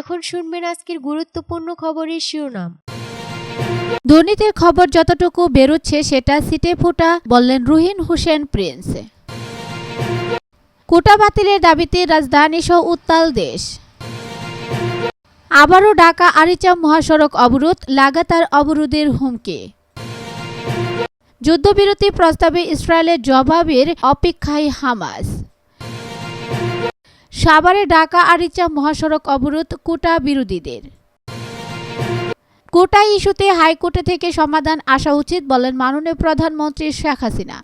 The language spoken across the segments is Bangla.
এখন শুনবেন আজকের গুরুত্বপূর্ণ খবরের শিরোনাম। দুর্নীতির খবর যতটুকু বেরোচ্ছে সেটা সিটে ফোটা, বললেন রুহিন হোসেন প্রিন্স। কোটা বাতিলের দাবিতে রাজধানী সহ উত্তাল দেশ। আবারও ঢাকা আরিচা মহাসড়ক অবরোধ, লাগাতার অবরোধের হুমকি। যুদ্ধবিরতি প্রস্তাবে ইসরায়েলের জবাবের অপেক্ষায় হামাস। সাভারে ঢাকা আরিচা মহাসড়ক অবরোধ কোটা বিরোধীদের। কোটা ইস্যুতে হাইকোর্টে থেকে সমাধান আসা উচিত বলেন মাননীয় প্রধানমন্ত্রী শেখ হাসিনা।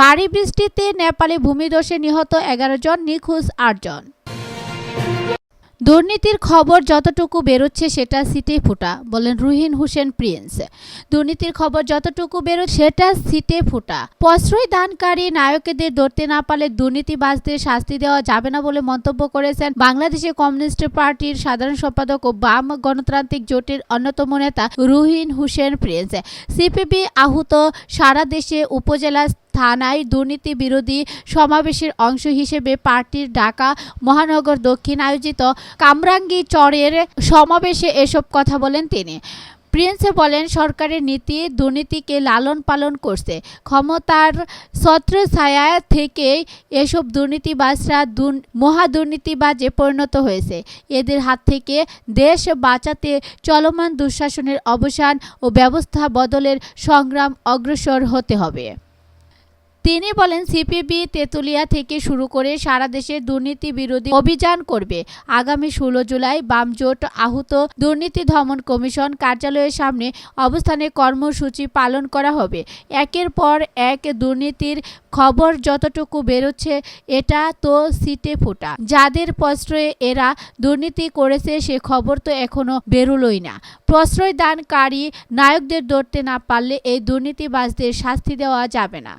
বাড়ি বৃষ্টিতে নেপালে ভূমিধসে নিহত এগারো জন, নিখোঁজ আটজন দুর্নীতির খবর যতটুকু বেরোচ্ছে সেটা সিটে ফোটা, বলেন রুহিন হোসেন প্রিন্স। দুর্নীতির খবর যতটুকু বেরো সেটা সিটে ফোটা। প্রশ্রয় দানকারী নায়কদের ধরতে না পারলে দুর্নীতিবাজদের শাস্তি দেওয়া যাবে না বলে মন্তব্য করেছেন বাংলাদেশে কমিউনিস্ট পার্টির সাধারণ সম্পাদক ও বাম গণতান্ত্রিক জোটের অন্যতম নেতা রুহিন হোসেন প্রিন্স। সিপিবি আহত সারা দেশে উপজেলা থানায় দুর্নীতি বিরোধী সমাবেশের অংশ হিসেবে পার্টির ঢাকা মহানগর দক্ষিণ আয়োজিত কামরাঙ্গি চরের সমাবেশে এসব কথা বলেন তিনি। প্রিন্সে বলেন, সরকারের নীতি দুর্নীতিকে লালন পালন করছে। ক্ষমতার ছত্রছায়া থেকে এসব দুর্নীতিবাজরা দুর- মহা দুর্নীতিবাজে পরিণত হয়েছে। এদের হাত থেকে দেশ বাঁচাতে চলমান দুঃশাসনের অবসান ও ব্যবস্থা বদলের সংগ্রাম অগ্রসর হতে হবে। তিনি বলেন, সিপিবি তেতুলিয়া থেকে শুরু করে সারা দেশে দুর্নীতি বিরোধী অভিযান করবে। আগামী ষোলো জুলাই বামজোট আহত দুর্নীতি দমন কমিশন কার্যালয়ের সামনে অবস্থানে কর্মসূচি পালন করা হবে। একের পর এক দুর্নীতির খবর যতটুকু বেরোচ্ছে, এটা তো সিটে ফোটা। যাদের প্রশ্রয়ে এরা দুর্নীতি করেছে, সে খবর তো এখনও বেরোলই না। প্রশ্রয় দানকারী নায়কদের ধরতে না পারলে এই দুর্নীতিবাজদের শাস্তি দেওয়া যাবে না।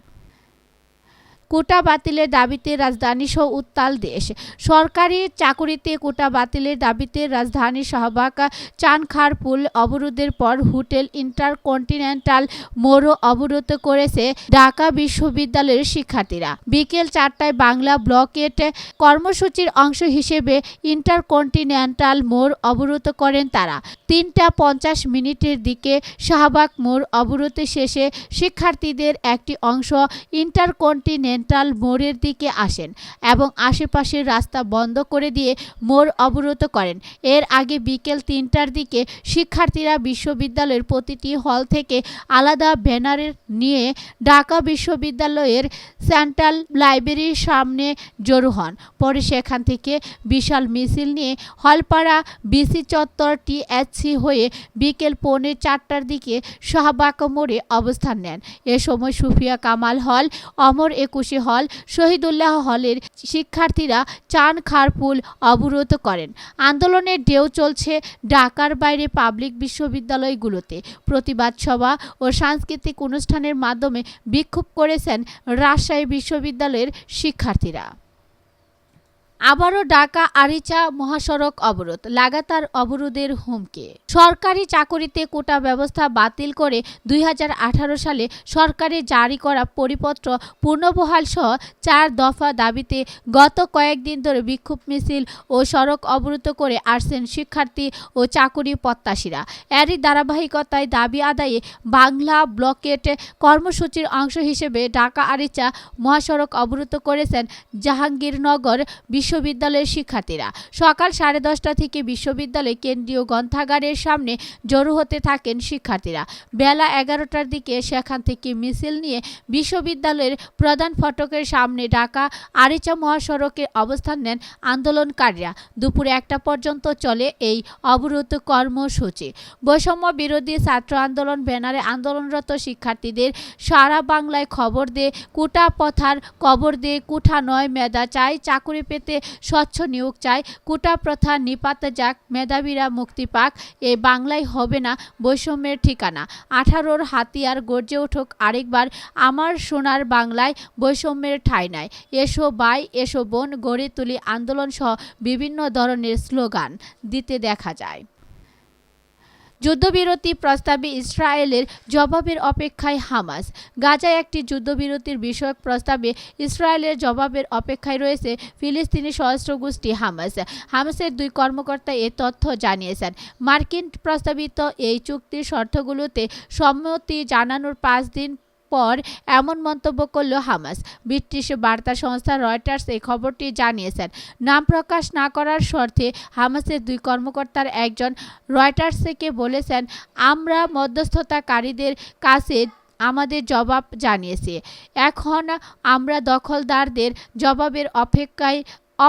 কোটা বাতিলের দাবিতে রাজধানী সহ উত্তাল দেশ। সরকারি চাকুরিতে কোটা বাতিলের দাবিতে রাজধানী শাহবাগ, চানখারপুল অবরোধের পর হোটেল ইন্টারকন্টিনেন্টাল মোড়ও অবরোধ করেছে ঢাকা বিশ্ববিদ্যালয়ের শিক্ষার্থীরা। বিকেল চারটায় বাংলা ব্লকেট কর্মসূচির অংশ হিসেবে ইন্টারকন্টিনেন্টাল মোড় অবরোধ করেন তারা। তিনটা পঞ্চাশ মিনিটের দিকে শাহবাগ মোড় অবরোধ শেষে শিক্ষার্থীদের একটি অংশ ইন্টারকন্টিনেন্টাল মোড়ের দিকে আসেন এবং আশেপাশের রাস্তা বন্ধ করে দিয়ে মোড় অবরোধ করেন। এর আগে বিকেল তিনটার দিকে শিক্ষার্থীরা বিশ্ববিদ্যালয়ের প্রতিটি হল থেকে আলাদা ব্যানারের নিয়ে ঢাকা বিশ্ববিদ্যালয়ের সেন্ট্রাল লাইব্রেরির সামনে জড়ো হন। পরে সেখান থেকে বিশাল মিছিল নিয়ে হলপাড়া বিসি চত্বর টিএচসি হয়ে বিকেল পৌনে চারটার দিকে শাহবাগ মোড়ে অবস্থান নেন। এ সময় সুফিয়া কামাল হল অমর একুশে হল শহীদুল্লাহ হলের শিক্ষার্থীরা চান খারপুল অবরোধ করেন। আন্দোলনের ঢেউ চলছে ঢাকার বাইরে পাবলিক বিশ্ববিদ্যালয়গুলোতে। প্রতিবাদ সভা ও সাংস্কৃতিক অনুষ্ঠানের মাধ্যমে বিক্ষোভ করেছেন রাজশাহী বিশ্ববিদ্যালয়ের শিক্ষার্থীরা। আবারও ঢাকা আরিচা মহাসড়ক অবরোধ, লাগাতার অবরোধের হুমকি। সরকারি চাকরিতে কোটা ব্যবস্থা বাতিল করে দুই হাজার আঠারো সালে সরকারে জারি করা পরিপত্র পুনর্বহাল সহ চার দফা দাবিতে গত কয়েকদিন ধরে বিক্ষোভ মিছিল ও সড়ক অবরোধ করে আসছেন শিক্ষার্থী ও চাকুরি প্রত্যাশীরা। এরই ধারাবাহিকতায় দাবি আদায়ে বাংলা ব্লকেট কর্মসূচির অংশ হিসেবে ঢাকা আরিচা মহাসড়ক অবরুদ্ধ করেছেন জাহাঙ্গীরনগর বিশ্ববিদ্যালয়ের শিক্ষার্থীরা। সকাল সাড়ে দশটা থেকে বিশ্ববিদ্যালয় কেন্দ্রীয় গ্রন্থাগারের সামনে জড়ো হতে থাকেন শিক্ষার্থীরা। বেলা এগারোটার দিকে সেখান থেকে মিছিল নিয়ে বিশ্ববিদ্যালয়ের প্রধান ফটকের সামনে ঢাকা আরিচা মহাসড়কে অবস্থান নেন আন্দোলনকারীরা। দুপুরে একটা পর্যন্ত চলে এই অবরোধ কর্মসূচি। বৈষম্য বিরোধী ছাত্র আন্দোলন ব্যানারে আন্দোলনরত শিক্ষার্থীদের সারা বাংলায় খবর দে কুটা পথার কবর দে কুঠা নয় মেধা চাই চাকুরি পেতে স্বচ্ছ নিয়োগ চাই কোটা প্রথা নিপাত যাক, মেধাবীরা মুক্তি পাক। এ বাংলায় হবে না বৈষম্যের ঠিকানা। আঠারোর হাতিয়ার গর্জে উঠুক আরেকবার। আমার সোনার বাংলায় বৈষম্যের ঠাঁই নাই। এসো বাই এসো বোন, গড়ে তুলি আন্দোলন সহ বিভিন্ন ধরনের স্লোগান। দিতে দেখা যায়। যুদ্ধবিরতি প্রস্তাবে ইসরায়েলের জবাবের অপেক্ষায় হামাস। গাজায় একটি যুদ্ধবিরতির বিষয়ক প্রস্তাবে ইসরায়েলের জবাবের অপেক্ষায় রয়েছে ফিলিস্তিনি সশস্ত্র গোষ্ঠী হামাস। হামাসের দুই কর্মকর্তা এ তথ্য জানিয়েছেন। মার্কিন প্রস্তাবিত এই চুক্তির শর্তগুলোতে সম্মতি জানানোর পাঁচ দিন পর এমন মন্তব্য করল হামাস। ব্রিটিশ বার্তা সংস্থা রয়টার্স এই খবরটি জানিয়েছেন। নাম প্রকাশ না করার শর্তে হামাসের দুই কর্মকর্তার একজন রয়টার্সকে বলেছেন, আমরা মধ্যস্থতাকারীদের কাছে আমাদের জবাব জানিয়েছে। এখন আমরা দখলদারদের জবাবের অপেক্ষায়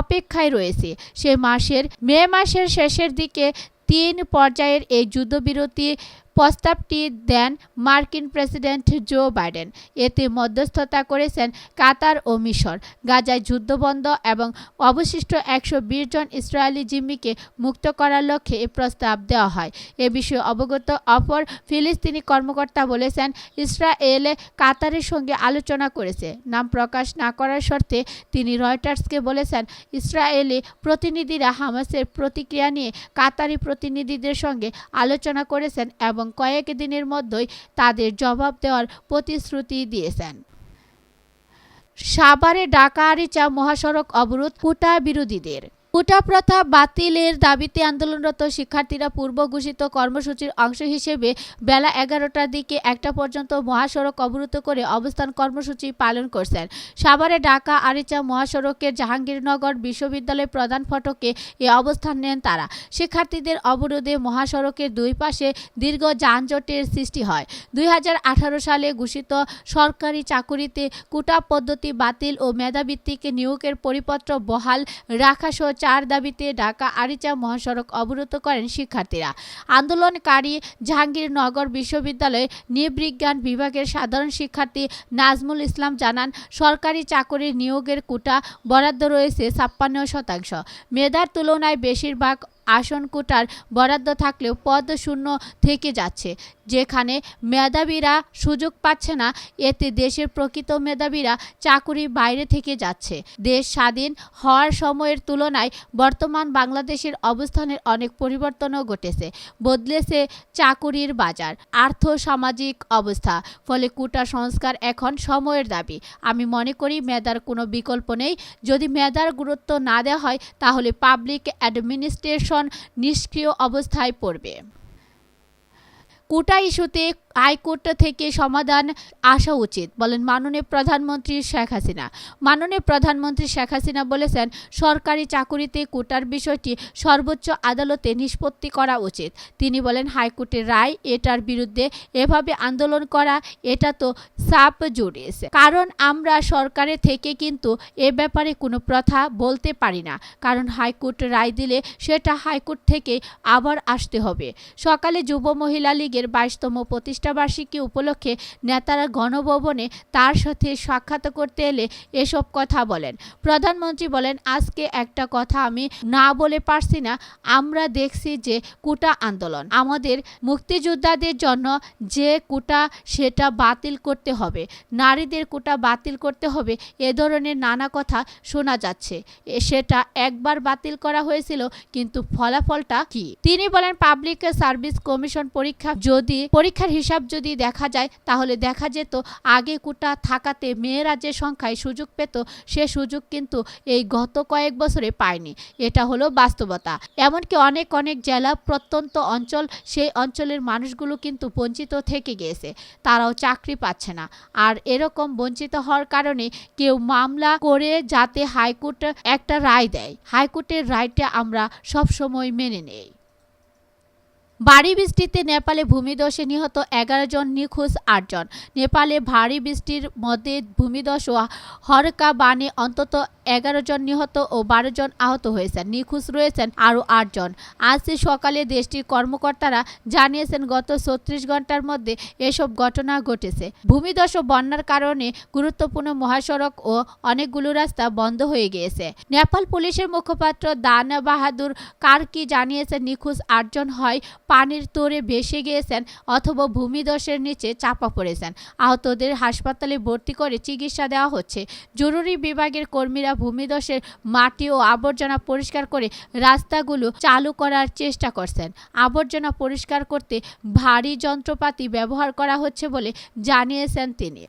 অপেক্ষায় রয়েছে। সে মাসের, মে মাসের শেষের দিকে তিন পর্যায়ের এই যুদ্ধবিরতি প্রস্তাবটি দেন মার্কিন প্রেসিডেন্ট জো বাইডেন। এতে মধ্যস্থতা করেছেন কাতার ও মিশর। গাজায় যুদ্ধবন্ধ এবং অবশিষ্ট একশো বিশ জন ইসরায়েলি জিম্মিকে মুক্ত করার লক্ষ্যে এ প্রস্তাব দেওয়া হয়। এ বিষয়ে অবগত অপর ফিলিস্তিনি কর্মকর্তা বলেছেন, ইসরায়েলে কাতারের সঙ্গে আলোচনা করেছে। নাম প্রকাশ না করার শর্তে তিনি রয়টার্সকে বলেছেন, ইসরায়েলি প্রতিনিধিরা হামাসের প্রতিক্রিয়া নিয়ে কাতারি প্রতিনিধিদের সঙ্গে আলোচনা করেছেন এবং কয়েক দিনের মধ্যেই তাদের জবাব দেওয়ার প্রতিশ্রুতি দিয়েছেন। সাভারে ঢাকা আরিচা মহাসড়ক অবরোধ কোটা বিরোধীদের। কোটা প্রথা বাতিলের দাবিতে আন্দোলনরত শিক্ষার্থীরা পূর্ব ঘোষিত কর্মসূচির অংশ হিসেবে বেলা এগারোটার দিকে একটা পর্যন্ত মহাসড়ক অবরুদ্ধ করে অবস্থান কর্মসূচি পালন করছেন। সাভারে ঢাকা আরিচা মহাসড়কের জাহাঙ্গীরনগর বিশ্ববিদ্যালয়ের প্রধান ফটকে এ অবস্থান নেন তারা। শিক্ষার্থীদের অবরোধে মহাসড়কের দুই পাশে দীর্ঘ যানজটের সৃষ্টি হয়। দুই হাজার আঠারো সালে ঘোষিত সরকারি চাকুরিতে কোটা পদ্ধতি বাতিল ও মেধাভিত্তিক নিয়োগের পরিপত্র বহাল রাখা সহ চার দাবিতে ঢাকা আরিচা মহাসড়ক অবরোধ করেন শিক্ষার্থীরা। আন্দোলনকারী জাহাঙ্গীরনগর বিশ্ববিদ্যালয়ে নৃবিজ্ঞান বিভাগের সাধারণ শিক্ষার্থী নাজমুল ইসলাম জানান, সরকারি চাকরির নিয়োগের কোটা বরাদ্দ রয়েছে ছাপ্পান্ন শতাংশ। মেধার তুলনায় বেশিরভাগ আসন কোটার বরাদ্দ থাকলেও পদ শূন্য থেকে যাচ্ছে। যেখানে মেধাবীরা সুযোগ পাচ্ছে না, এতে দেশের প্রকৃত মেধাবীরা চাকুরি বাইরে থেকে যাচ্ছে। দেশ স্বাধীন হওয়ার সময়ের তুলনায় বর্তমান বাংলাদেশের অবস্থানের অনেক পরিবর্তনও ঘটেছে। বদলেছে চাকুরির বাজার, আর্থ সামাজিক অবস্থা, ফলে কোটা সংস্কার এখন সময়ের দাবি। আমি মনে করি মেধার কোনো বিকল্প নেই। যদি মেধার গুরুত্ব না দেওয়া হয়, তাহলে পাবলিক অ্যাডমিনিস্ট্রেশন নিষ্ক্রিয় অবস্থায় পড়বে। কোটা ইস্যুতে হাইকোর্ট থেকে সমাধান আসা উচিত, বলেন মাননীয় প্রধানমন্ত্রী শেখ হাসিনা। মাননীয় প্রধানমন্ত্রী শেখ হাসিনা বলেছেন, সরকারি চাকুরিতে কোটার বিষয়টি সর্বোচ্চ আদালতে নিষ্পত্তি করা উচিত। তিনি বলেন, হাইকোর্টের রায় এটার বিরুদ্ধে এভাবে আন্দোলন করা, এটা তো সাপ জুডিস। কারণ আমরা সরকারের থেকে কিন্তু এ ব্যাপারে কোনো প্রথা বলতে পারি না। কারণ হাইকোর্ট রায় দিলে সেটা হাইকোর্ট থেকে আবার আসতে হবে। সকালে যুব মহিলা লীগের বাইশতম প্রতিষ্ঠাবার্ষিকী উপলক্ষে নেতারা গণভবনে তার সাথে সাক্ষাৎ করতে এলে এসব কথা বলেন। প্রধানমন্ত্রী বলেন, আজকে একটা কথা আমি না বলে পারছি না। আমরা দেখছি যে কোটা আন্দোলন। আমাদের মুক্তিযোদ্ধাদের জন্য যে কোটা, সেটা বাতিল করতে হবে। নারীদের কোটা বাতিল করতে হবে। এ ধরনের নানা কথা শোনা যাচ্ছে। সেটা একবার বাতিল করা হয়েছিল, কিন্তু ফলাফলটা কি? তিনি বলেন, পাবলিক সার্ভিস কমিশন পরীক্ষা, যদি পরীক্ষার হিসাব যদি দেখা যায়, তাহলে দেখা যেত আগে কোটা থাকাতে মেয়েরা যে সংখ্যায় সুযোগ পেত, সে সুযোগ কিন্তু এই গত কয়েক বছরে পায়নি। এটা হলো বাস্তবতা। এমনকি অনেক অনেক জেলা, প্রত্যন্ত অঞ্চল, সেই অঞ্চলের মানুষগুলো কিন্তু বঞ্চিত থেকে গিয়েছে। তারাও চাকরি পাচ্ছে না। আর এরকম বঞ্চিত হওয়ার কারণে কেউ মামলা করে যাতে হাইকোর্ট একটা রায় দেয়। হাইকোর্টের রায়টা আমরা সব সময় মেনে নেই। ভারী বৃষ্টিতে নেপালে ভূমিধসে নিহত এগারো জন, নিখোঁজ আটজন নেপালে ভারী বৃষ্টির মধ্যে ভূমিধস ও হরকা বানে অন্তত এগারো জন নিহত ও বারো জন আহত হয়েছেন। নিখোঁজ রয়েছেন আরও আটজন আজ সকালে দেশটির কর্মকর্তারা জানিয়েছেন, গত ছত্রিশ ঘণ্টার মধ্যে এসব ঘটনা ঘটেছে। ভূমিধস ও বন্যার কারণে গুরুত্বপূর্ণ মহাসড়ক ও অনেকগুলো রাস্তা বন্ধ হয়ে গিয়েছে। নেপাল পুলিশের মুখপাত্র দানা বাহাদুর কার্কি জানিয়েছেন, নিখোঁজ আটজন হয় পানির তোরে ভেসে গিয়েছেন অথবা ভূমিধসের নিচে চাপা পড়েছেন। আহতদের হাসপাতালে ভর্তি করে চিকিৎসা দেওয়া হচ্ছে। জরুরি বিভাগের কর্মীরা ভূমিধসের মাটি ও আবর্জনা পরিষ্কার করে রাস্তাগুলো চালু করার চেষ্টা করছেন। আবর্জনা পরিষ্কার করতে ভারী যন্ত্রপাতি ব্যবহার করা হচ্ছে বলে জানিয়েছেন তিনি।